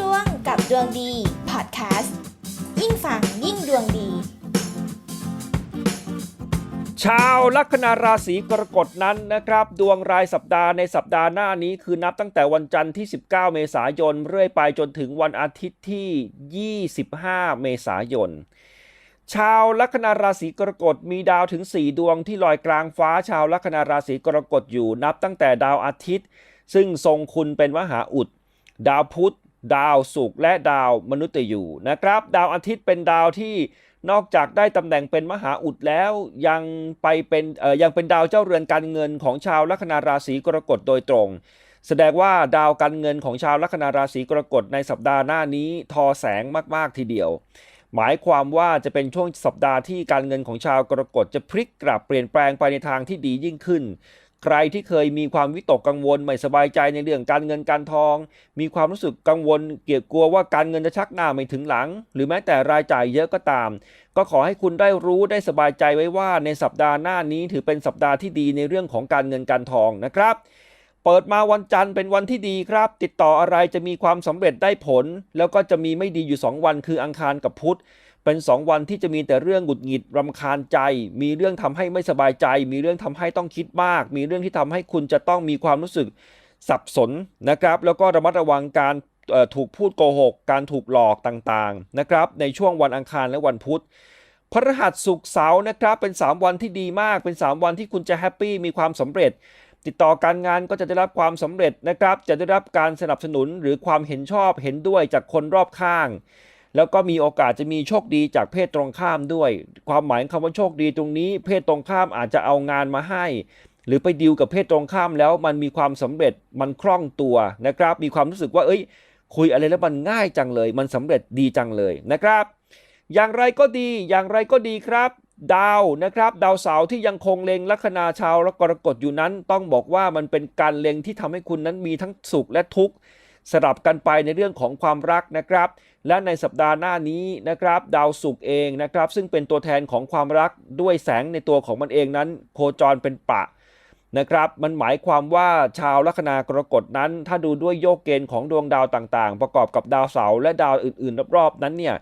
ดวงกับดวงดีพอดแคสต์ยิ่งฟังยิ่งดวงดี ชาวลัคนาราศีกรกฎนั้นนะครับ ดวงรายสัปดาห์ในสัปดาห์หน้านี้คือนับตั้งแต่วันจันทร์ที่ 19 เมษายน เรื่อยไปจนถึงวันอาทิตย์ที่ 25 เมษายนชาวลัคนาราศีกรกฎมีดาวถึง 4 ดวงที่ลอยกลางฟ้าชาวลัคนาราศีกรกฎอยู่นับตั้งแต่ดาวอาทิตย์ ซึ่งทรงคุณเป็นมหาอุด ดาวพุธ ดาวศุกร์และดาวมนุษย์ยูนะครับ ดาวอาทิตย์เป็นดาวที่นอกจากได้ตำแหน่งเป็นมหาอุดแล้วยังไปเป็นยังเป็นดาวเจ้าเรือนการเงินของชาวลัคนาราศีกรกฎโดยตรง แสดงว่าดาวการเงินของชาวลัคนาราศีกรกฎในสัปดาห์หน้านี้ทอแสงมาก ๆ ทีเดียว หมายความว่าจะเป็นช่วงสัปดาห์ที่การเงินของชาวกรกฎจะพลิกกลับเปลี่ยนแปลงไปในทางที่ดียิ่งขึ้น ใครที่เคยมีความวิตกกังวลไม่สบายใจในเรื่องการเงินการทอง มีความรู้สึกกังวล เกี่ยวกลัวว่าการเงินจะชักหน้าไม่ถึงหลัง หรือแม้แต่รายจ่ายเยอะก็ตาม ก็ขอให้คุณได้รู้ได้สบายใจไว้ว่าในสัปดาห์หน้านี้ถือเป็นสัปดาห์ที่ดีในเรื่องของการเงินการทองนะครับเปิดมาวันจันทร์เป็นวันที่ดีครับ ติดต่ออะไรจะมีความสำเร็จได้ผล แล้วก็จะมีไม่ดีอยู่ 2 วันคืออังคารกับพุธ เป็น 2 วันที่จะมีแต่เรื่องหงุดหงิดรำคาญใจ มีเรื่องทำให้ไม่สบายใจ มีเรื่องทำให้ต้องคิดมาก มีเรื่องที่ทำให้คุณจะต้องมีความรู้สึกสับสนนะครับ แล้วก็ระมัดระวังการถูกพูดโกหก การถูกหลอกต่างๆนะครับ ในช่วงวันอังคารและวันพุธพฤหัสศุกเสาร์นะครับ เป็น 3 วันที่ดีมาก เป็น 3 วันที่คุณจะแฮปปี้มีความสำเร็จ ติดต่อการงานก็จะได้รับความสำเร็จนะครับ จะได้รับการสนับสนุนหรือความเห็นชอบเห็นด้วยจากคนรอบข้าง แล้วก็มีโอกาสจะมีโชคดีจากเพศตรงข้ามด้วย ความหมายของคำว่าโชคดีตรงนี้ เพศตรงข้ามอาจจะเอางานมาให้ หรือไปดีลกับเพศตรงข้ามแล้วมันมีความสำเร็จมันคล่องตัวนะครับ มีความรู้สึกว่าเอ้ย คุยอะไรแล้วมันง่ายจังเลย มันสำเร็จดีจังเลยนะครับ อย่างไรก็ดีอย่างไรก็ดีครับดาวนะครับดาวเสาร์ที่ยังคงเล็งลัคนาชาวกรกฎอยู่นั้น ต้องบอกว่ามันเป็นการเล็งที่ทำให้คุณนั้นมีทั้งสุขและทุกข์ สลับกันไปในเรื่องของความรักนะครับ และในสัปดาห์หน้านี้นะครับ ดาวศุกร์เองนะครับ ซึ่งเป็นตัวแทนของความรักด้วยแสงในตัวของมันเองนั้น โคจรเป็นปะนะครับ มันหมายความว่าชาวลัคนากรกฎนั้น ถ้าดูด้วยโยกเกณฑ์ของดวงดาวต่างๆ ประกอบกับดาวเสาร์และดาวอื่นๆรอบๆนั้นเนี่ย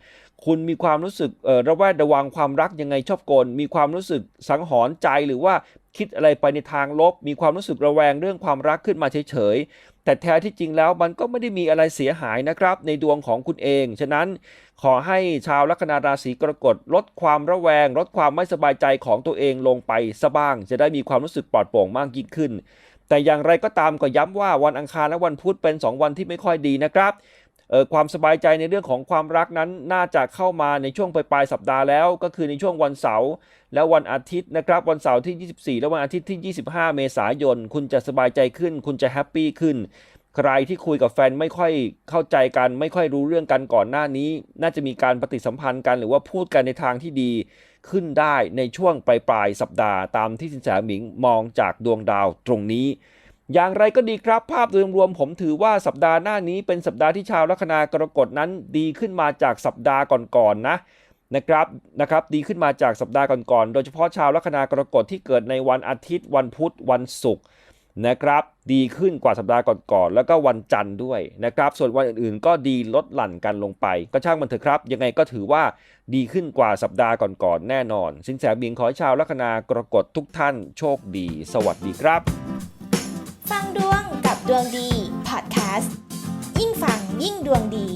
คุณมีความรู้สึกระแวดระวังความรักยังไงชอบกล มีความรู้สึกสังหรณ์ใจหรือว่าคิดอะไรไปในทางลบ มีความรู้สึกระแวงเรื่องความรักขึ้นมาเฉย แต่แท้ที่จริงแล้วมันก็ไม่ได้มีอะไรเสียหายนะครับ ในดวงของคุณเอง ฉะนั้นขอให้ชาวลัคนาราศีกรกฎลดความระแวง ลดความไม่สบายใจของตัวเองลงไปซะบ้าง จะได้มีความรู้สึกปลอดโปร่งมากยิ่งขึ้น แต่อย่างไรก็ตามก็ย้ำว่าวันอังคารและวันพุธเป็น 2 วันที่ไม่ค่อยดีนะครับ ความสบายใจในเรื่องของความรักนั้นน่าจะเข้ามาในช่วงปลายสัปดาห์แล้ว ก็คือในช่วงวันเสาร์และวันอาทิตย์นะครับวันเสาร์ที่ 24 และวันอาทิตย์ที่ 25 เมษายน คุณจะสบายใจขึ้น คุณจะแฮปปี้ขึ้น ใครที่คุยกับแฟนไม่ค่อยเข้าใจกัน ไม่ค่อยรู้เรื่องกันก่อนหน้านี้ น่าจะมีการปฏิสัมพันธ์กัน หรือว่าพูดกันในทางที่ดีขึ้นได้ในช่วงปลายปลายสัปดาห์ตามที่สินแสหมิงมองจากดวงดาวตรงนี้ อย่างไรก็ดีครับภาพโดยรวมผมถือว่าสัปดาห์หน้านี้เป็นสัปดาห์ที่ชาวลัคนากรกฎนั้นดีขึ้นมาจากสัปดาห์ก่อนๆนะนะครับนะครับดีขึ้นมาจากสัปดาห์ก่อนๆโดยเฉพาะชาวลัคนากรกฎที่เกิดในวันอาทิตย์ วันพุธวันศุกร์นะครับดีขึ้นกว่าสัปดาห์ก่อนๆแล้วก็วันจันทร์ด้วยนะครับส่วนวันอื่นๆ ก็ดีลดหลั่นกันลงไป ก็ช่างมันเถอะครับ ยังไงก็ถือว่าดีขึ้นกว่าสัปดาห์ก่อนๆแน่นอน สินแสบิงขอให้ชาวลัคนากรกฎทุกท่านโชคดี สวัสดีครับ ฟังดวงกับดวงดีพอดแคสต์ยิ่งฟังยิ่งดวงดี